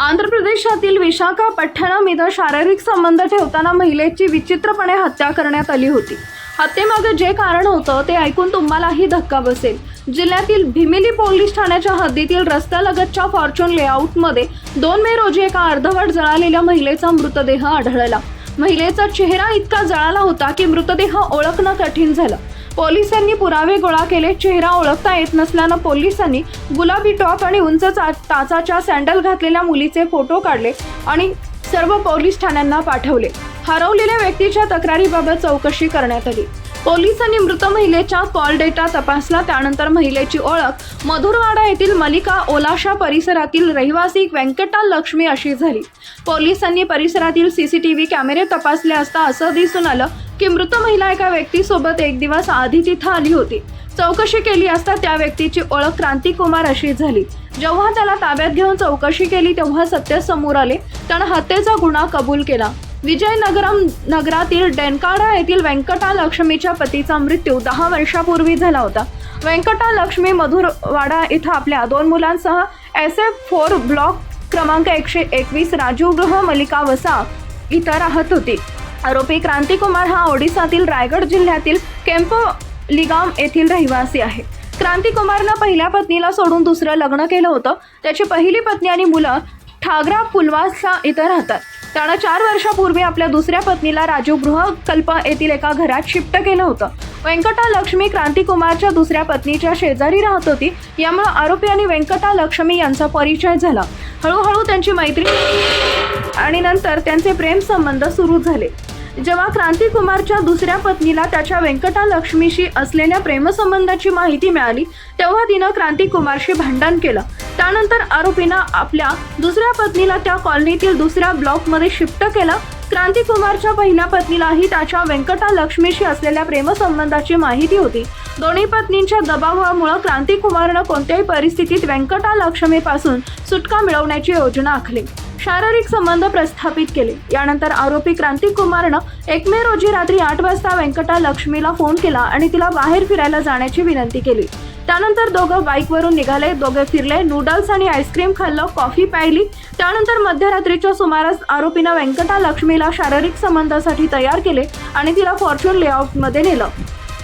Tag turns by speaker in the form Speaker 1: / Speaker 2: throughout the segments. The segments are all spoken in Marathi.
Speaker 1: आंध्र प्रदेशातील विशाखापट्टणम इथं शारीरिक संबंध ठेवताना महिलेची विचित्रपणे हत्या करण्यात आली होती. हत्येमागे जे कारण होतं ते ऐकून तुम्हालाही धक्का बसेल. जिल्ह्यातील भिमिली पोलीस ठाण्याच्या हद्दीतील रस्त्यालगतच्या फॉर्च्यून लेआउटमध्ये दोन मे रोजी एका अर्धवट जळालेल्या महिलेचा मृतदेह आढळला. महिलेचा चेहरा इतका जळाला होता की मृतदेह ओळखणं कठीण झालं. पोलिसांनी पुरावे गोळा केले. चेहरा ओळखता येत नसल्यानं पोलिसांनी गुलाबी टॉप आणि उंच चा- टाचाच्या सँडल घातलेल्या मुलीचे फोटो काढले आणि सर्व पोलीस ठाण्यांना पाठवले. हरवलेल्या व्यक्तीच्या तक्रारीबाबत चौकशी करण्यात आली. पोलिसांनी मृत महिलेच्या कॉल डेटा तपासला. त्यानंतर महिलेची ओळख. मधुरवाडा येथील मलिका ओलाशा परिसरातील रहिवासी व्यंकटा लक्ष्मी अशी झाली. पोलिसांनी परिसरातील सीसीटीव्ही कॅमेरे तपासले असता असं दिसून आलं की मृत महिला एका व्यक्तीसोबत एक दिवस आधी तिथं आली होती. चौकशी केली असता त्या व्यक्तीची ओळख क्रांती कुमार अशी झाली. जेव्हा त्याला ताब्यात घेऊन चौकशी केली तेव्हा सत्य समोर आले. त्यानं हत्येचा गुन्हा कबूल केला. विजयनगरम नगरातील डेनकाडा येथील व्यंकटा लक्ष्मीच्या पतीचा मृत्यू दहा वर्षापूर्वी झाला होता. व्यंकटा लक्ष्मी मधुरवाडा इथं आपल्या दोन मुलांसह एस एफ फोर ब्लॉक क्रमांक एकशे एकवीस राजीवगृह मलिका वसा इथं राहत होती. आरोपी क्रांतिकुमार हा ओडिसातील रायगड जिल्ह्यातील केम्पो लिगाम येथील रहिवासी आहे. क्रांतिकुमारनं पहिल्या पत्नीला सोडून दुसरं लग्न केलं होतं. त्याची पहिली पत्नी आणि मुलं ठागरा पुलवासा इथं राहतात. त्यानं चार वर्षापूर्वी आपल्या दुसऱ्या पत्नीला राजीव गृहकल्प येथील एका घरात शिफ्ट केलं होतं. व्यंकटा लक्ष्मी क्रांतिकुमारच्या दुसऱ्या पत्नीच्या शेजारी राहत होती. यामुळे आरोपी आणि व्यंकटा लक्ष्मी यांचा परिचय झाला. हळूहळू त्यांची मैत्री आणि नंतर त्यांचे प्रेम संबंध सुरू झाले. जेव्हा क्रांतिकुमारच्या दुसऱ्या पत्नीला त्याच्या व्यंकटा लक्ष्मीशी असलेल्या प्रेमसंबंधाची माहिती मिळाली तेव्हा तिनं क्रांतिकुमारशी भांडण केलं. त्यानंतर आरोपीनं आपल्या दुसऱ्या पत्नीला त्या कॉलनीतील दुसऱ्या ब्लॉकमध्ये शिफ्ट केलं. क्रांतिकुमारच्या पहिल्या पत्नीलाही त्याच्या व्यंकटा लक्ष्मीशी असलेल्या प्रेमसंबंधाची माहिती होती. दोन्ही पत्नींच्या दबावामुळे क्रांतिकुमारनं कोणत्याही परिस्थितीत व्यंकटा लक्ष्मीपासून सुटका मिळवण्याची योजना आखली. शारीरिक संबंध प्रस्थापित केले. यानंतर आरोपी क्रांतिकुमारनं एक मे रोजी रात्री आठ वाजता व्यंकटा लक्ष्मीला फोन केला आणि तिला बाहेर फिरायला जाण्याची विनंती केली. त्यानंतर दोघं बाईकवरून निघाले दोघे फिरले नूडल्स आणि आईस्क्रीम खाल्लं कॉफी प्यायली. त्यानंतर मध्यरात्रीच्या सुमारास आरोपीनं व्यंकटा लक्ष्मीला शारीरिक संबंधासाठी तयार केले आणि तिला फॉर्च्यून लेआउटमध्ये नेलं.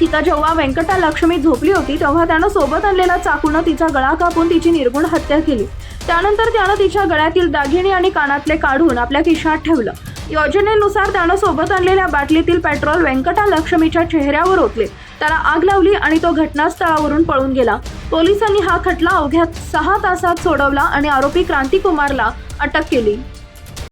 Speaker 1: तिथं जेव्हा व्यंकटा लक्ष्मी झोपली होती तेव्हा त्यानं सोबत आणलेला चाकूनं तिचा गळा कापून तिची निर्गुण हत्या केली. त्यानंतर त्यानं तिच्या गळ्यातील दागिने आणि कानातले काढून आपल्या खिशात ठेवलं. योजनेनुसार त्यानं सोबत आणलेल्या बाटलीतील पेट्रोल व्यंकटा लक्ष्मीच्या चेहऱ्यावर ओतले. त्याला आग लावली आणि तो घटनास्थळावरून पळून गेला. पोलिसांनी हा खटला अवघ्या सहा तासात सोडवला आणि आरोपी क्रांतिकुमारला अटक केली.